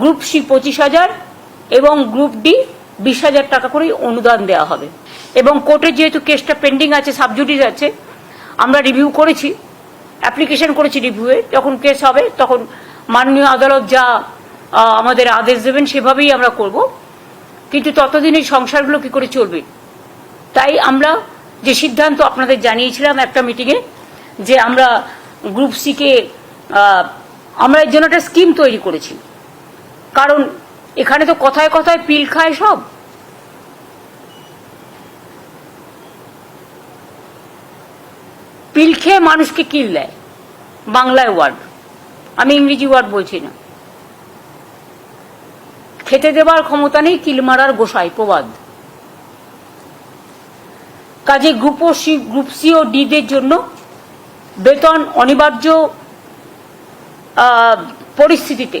Group C পঁচিশ হাজার এবং গ্রুপ ডি বিশ হাজার টাকা করে অনুদান দেওয়া হবে। এবং কোর্টের যেহেতু কেসটা পেন্ডিং আছে, সাবজুডিস আছে, আমরা রিভিউ করেছি, অ্যাপ্লিকেশন করেছি রিভিউয়ে। যখন কেস হবে, তখন মাননীয় আদালত যা আমাদের আদেশ দেবেন সেভাবেই আমরা করব। কিন্তু ততদিন এই সংসারগুলো কি করে চলবে? তাই আমরা যে সিদ্ধান্ত আপনাদের জানিয়েছিলাম একটা মিটিংয়ে, যে আমরা গ্রুপ সিকে আমরা এর জন্য একটা স্কিম তৈরি করেছি। কারণ এখানে তো কথায় কথায় পিল খায় সব। পিল খেয়ে মানুষকে কিল দেয় বাংলায় ওয়ার্ড। আমি ইংরেজি ওয়ার্ড বলছি না। খেতে দেবার ক্ষমতা নেই, কিল মারার গোসাই, প্রবাদ। কাজে গ্রুপ ও সি, গ্রুপ সি ও ডিদের জন্য বেতন অনিবার্য পরিস্থিতিতে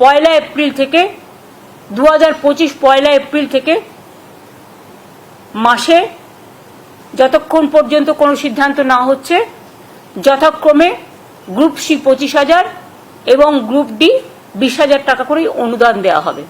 পয়লা এপ্রিল থেকে দু হাজার পঁচিশ পয়লা এপ্রিল থেকে মাসে যতক্ষণ পর্যন্ত কোনো সিদ্ধান্ত না হচ্ছে, যথাক্রমে গ্রুপ সি পঁচিশ হাজার এবং গ্রুপ ডি বিশ হাজার টাকা করে অনুদান দেওয়া হবে।